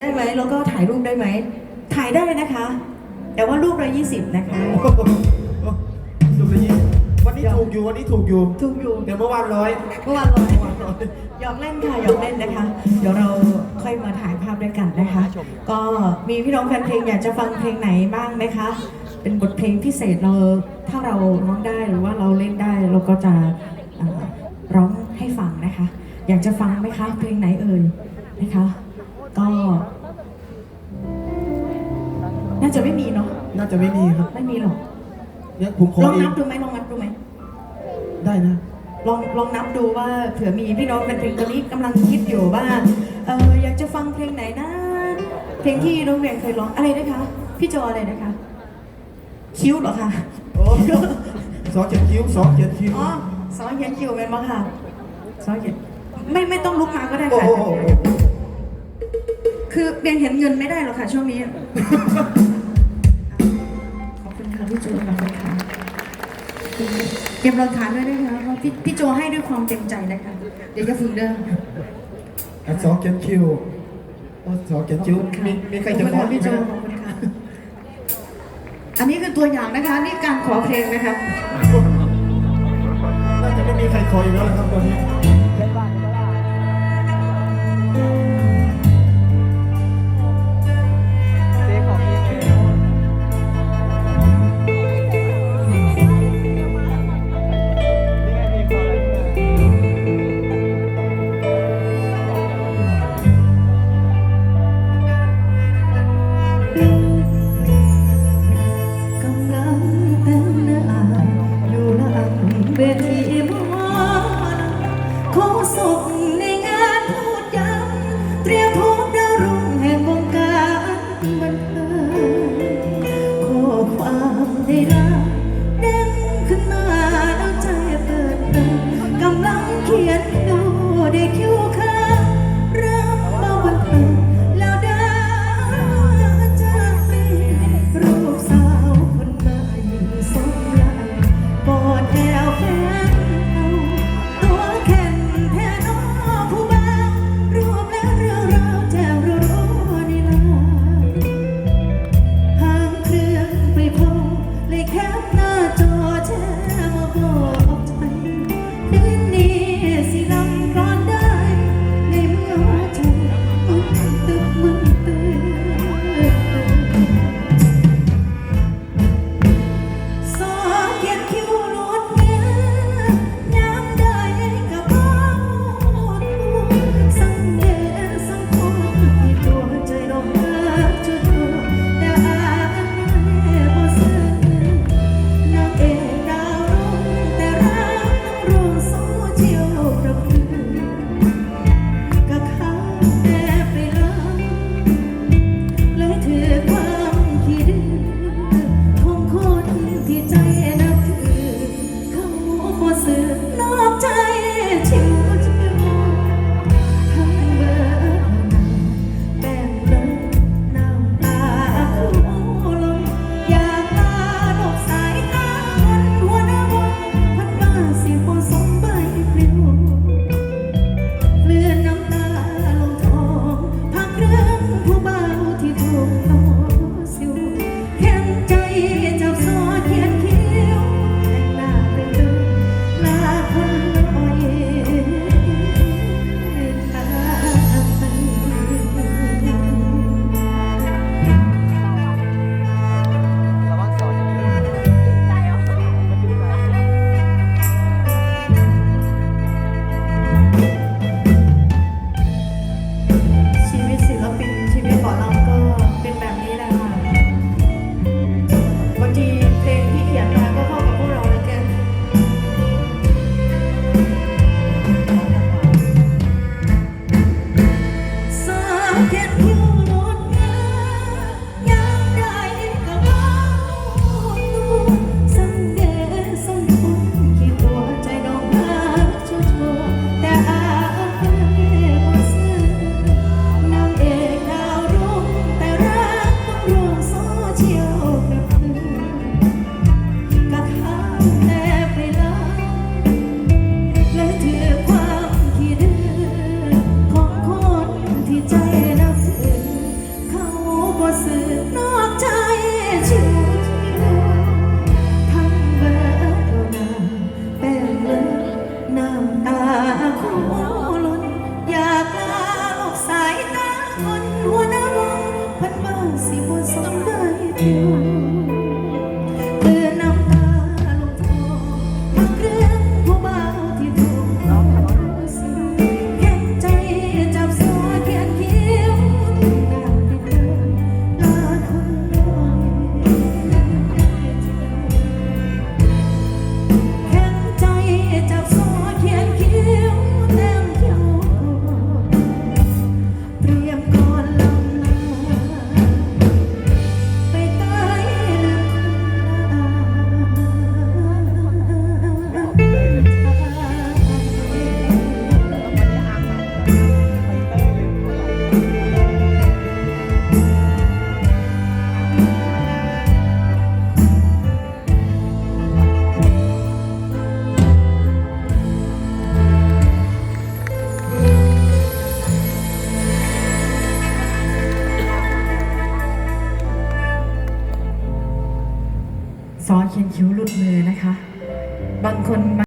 ได้ไหมแล้วก็ถ่ายรูปได้ไหม ถ่ายได้นะคะ แต่ว่ารูปละยี่สิบนะคะถูกยิงวันนี้ถูกอยู่วันนี้ถูกอยู่ ถูกอยู่เดี๋ยวเมื่อวานร้อยเมื่อวานร้อยหยอกเล่นค่ะหยอกเล่นนะคะ เดี๋ยวเราค่อยมาถ่ายภาพด้วยกันนะคะ ก็มีพี่น้องแฟนเพลงอยากจะฟังเพลงไหนบ้างไหมคะ เป็นบทเพลงพิเศษเราถ้าเราร้องได้หรือว่าเราเล่นได้เราก็จะเอ่อร้องให้ฟังนะคะ อยากจะฟังไหมคะ เพลงไหนเอ่ยนะคะ ก็ น่าจะไม่มีเนาะน่าจะไม่มีครับไม่มีหรอกเนี่ยผมขอลองเอนังบดูไหมลองนับดูไหมได้นะ ลองลองนับดูว่าเผื่อมีพี่น้องเป็นเพลงตอนนี้กำลังคิดอยู่ว่าเอออยากจะฟังเพลงไหนนะ เพลงที่น้องเรียนเคยร้องอะไรนะคะ พี่โจอะไรนะคะ คิ้วเหรอคะโอ้ สองเจ็ดคิ้วสองเจ็ดคิ้ว อ๋อซอเขียนคิ้วเป็นบ้างค่ะซอเขียนไม่ไม่ต้องลุกมาก็ได้โอ้ค่ะ โห คือเรียนเห็นเงินไม่ได้หรอกค่ะ ช่วงนี้ ขอบคุณค่ะพี่โจขอบคุณค่ะเก็บหลักฐานด้วยนะคะว่าพี่พี่โจให้ด้วยความเต็มใจนะคะ เดี๋ยวจะฝึกเด้ออะสองเจ็ดคิ้วโอ้สองเจ็ดคิ้วมีมีใครจะขอขอบคุณพี่ค่ะไหมพี่โจขอบคุณค่ะ อันนี้คือตัวอย่างนะคะ นี่การขอเพลงนะคะ น่าจะไม่มีใครขออีกแล้วนะครับตอนนี้ สืบนอกใจ คิ้วหลุดมือ